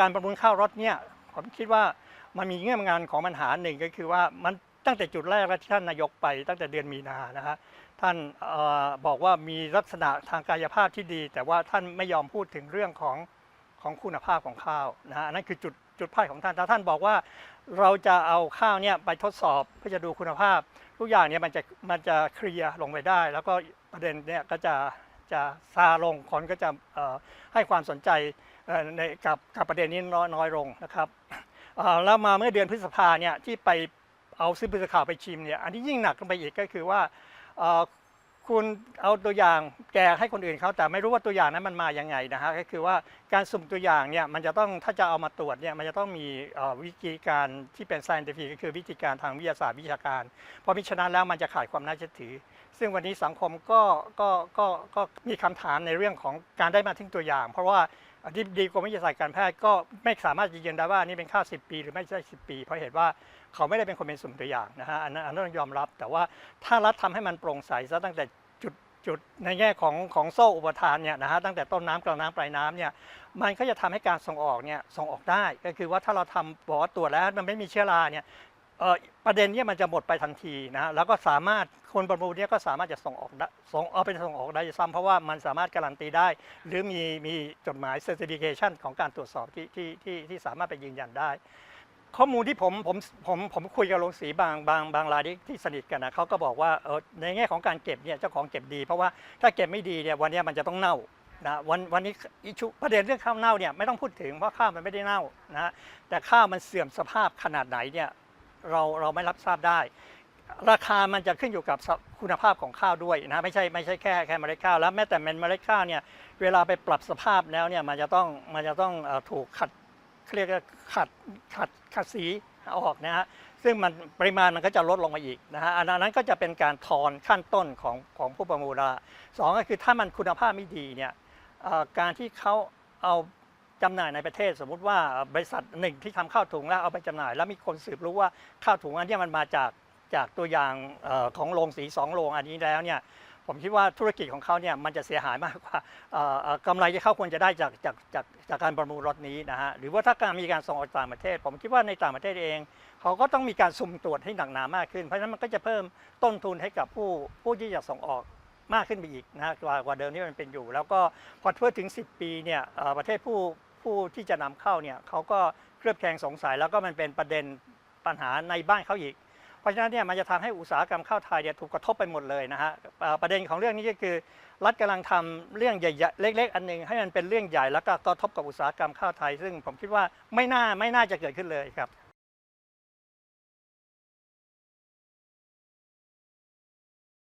การประมูลข้าวรถเนี่ยผมคิดว่ามันมีเงื่อนงำของปัญหาหนึ่งก็คือว่ามันตั้งแต่จุดแรกแล้วที่ท่านนายกไปตั้งแต่เดือนมีนานะฮะท่านออบอกว่ามีลักษณะทางกายภาพที่ดี แต่ว่าท่านไม่ยอมพูดถึงเรื่องของของคุณภาพของข้าวนะฮะนั่นคือจุดจุดพลาดของท่านถ้าท่านบอกว่าเราจะเอาข้าวเนี่ยไปทดสอบเพื่อจะดูคุณภาพ ทุกอย่างเนี่ยมันจะมันจะเคลียร์ลงไปได้ แล้วก็ประเด็นเนี่ยก็จะจะซาลงคนก็จะให้ความสนใจ ในกับกับประเด็นนี้น้อยอยลงนะครับแล้วมาเมื่อเดือนพฤษภาเนี่ยที่ไปเอาซื้อพฤษข่าวไปชิมเนี่ยอันนี้ยิ่งหนักลงไปอีกก็คือว่าคุณเอาตัวอย่างแจกให้คนอื่นเขาแต่ไม่รู้ว่าตัวอย่างนั้นมันมาอยังไงนะฮะก็คือว่าการสุ่มตัวอย่างเนี่ยมันจะต้องถ้าจะเอามาตรวจเนี่ยมันจะต้องมีวิธีการที่เป็น scientific ก็คือวิธีการทางวิทยาศาสตร์วิชาการ เพราะมิฉะนั้นแล้วมันจะขาดความน่าเชื่อถือ ซึ่งวันนี้สังคมก็ก็ก็ก็มีคำถามในเรื่องของการได้มาทิ้งตัวอย่าง เพราะว่า อธิบดีกรมวิทยาศาสตร์การแพทย์ก็ไม่สามารถยืนยันได้ว่านี่เป็นค่า 10 ปี หรือไม่ใช่ 10 ปี เพราะเหตุว่าเขาไม่ได้เป็นคนเป็นสุ่มตัวอย่างนะฮะอันนั้นต้องยอมรับ แต่ว่าถ้ารัฐทำให้มันโปร่งใสซะตั้งแต่จุดจุดในแง่ของของโซ่อุปทานเนี่ยนะฮะตั้งแต่ต้นน้ำกลางน้ำปลายน้ำเนี่ยมันก็จะทำให้การส่งออกเนี่ยส่งออกได้ ก็คือว่าถ้าเราทำบอกว่าตรวจแล้วมันไม่มีเชื้อราเนี่ย ประเด็นนี้มันจะหมดไปทันทีนะแล้วก็สามารถคนประมูลเนี้ก็สามารถจะส่งออกส่งเอาไปส่งออกได้ซ้ำเพราะว่ามันสามารถการันตีได้ หรือมีมีจดหมาย certification ของการตรวจสอบที่ที่ที่ที่สามารถไปยืนยันได้ ข้อมูลที่ผมผมผมผมคุยกับโรงสีบางบางบางรายที่ที่สนิทกันนะเขาก็บอกว่าเออในแง่ของการเก็บเนี่ยเจ้าของเก็บดี เพราะว่าถ้าเก็บไม่ดีเนี่ยวันนี้มันจะต้องเน่านะวันวันนี้อิชูประเด็นเรื่องข้าวเน่าเนี่ยไม่ต้องพูดถึงเพราะข้าวมันไม่ได้เน่านะแต่ข้าวมันเสื่อมสภาพขนาดไหนเนี่ย เราเราไม่รับทราบได้ ราคามันจะขึ้นอยู่กับคุณภาพของข้าวด้วยนะไม่ใช่ไม่ใช่แค่แค่เมล็ดข้าวแล้วแม้แต่เม็ดเมล็ดข้าวเนี่ยเวลาไปปรับสภาพแล้วเนี่ยมันจะต้องมันจะต้องถูกขัดเรียกขัดขัดขัดสีออกนะฮะซึ่งมันปริมาณมันก็จะลดลงมาอีกนะฮะอันนั้นก็จะเป็นการทอนขั้นต้นของของผู้ประมูลละสองก็คือถ้ามันคุณภาพไม่ดีเนี่ยการที่เขาเอา จำหน่ายในประเทศ สมมุติว่าบริษัทหนึ่งที่ทำข้าวถุงแล้วเอาไปจำหน่าย แล้วมีคนสืบรู้ว่าข้าวถุงอันนี้มันมาจากจากตัวอย่างออของโรงสีสองโรงอันนี้แล้วเนี่ยผมคิดว่าธุรกิจของเขาเนี่ยมันจะเสียหายมากกว่ากำไรที่เขาควรจะได้จากจากจากจากการประมูลรถนี้นะฮะหรือว่าถ้าการมีการส่งออกต่างประเทศ ผมคิดว่าในต่างประเทศเอง เขาก็ต้องมีการสุ่มตรวจให้หนักหนามากขึ้น เพราะฉะนั้นมันก็จะเพิ่มต้นทุนให้กับผู้ผู้ที่จะส่งออกมากขึ้นไปอีกนะฮะกว่ากว่าเดิมที่มันเป็นอยู่ แล้วก็พอเพื่อถึง 10 ปีเนี่ยประเทศผู้ ผู้ที่จะนำเข้าเนี่ยเขาก็เคลือบแคลงสงสัย แล้วก็มันเป็นประเด็นปัญหาในบ้านเขาอีก เพราะฉะนั้นเนี่ยมันจะทำให้อุตสาหกรรมข้าวไทยเนี่ยถูกกระทบไปหมดเลยนะฮะประเด็นของเรื่องนี้ก็คือ รัฐกำลังทำเรื่องใหญ่ๆเล็ก ๆ อันหนึงให้มันเป็นเรื่องใหญ่แล้วก็กระทบกับอุตสาหกรรมข้าวไทย ซึ่งผมคิดว่าไม่น่าไม่น่าจะเกิดขึ้นเลยครับ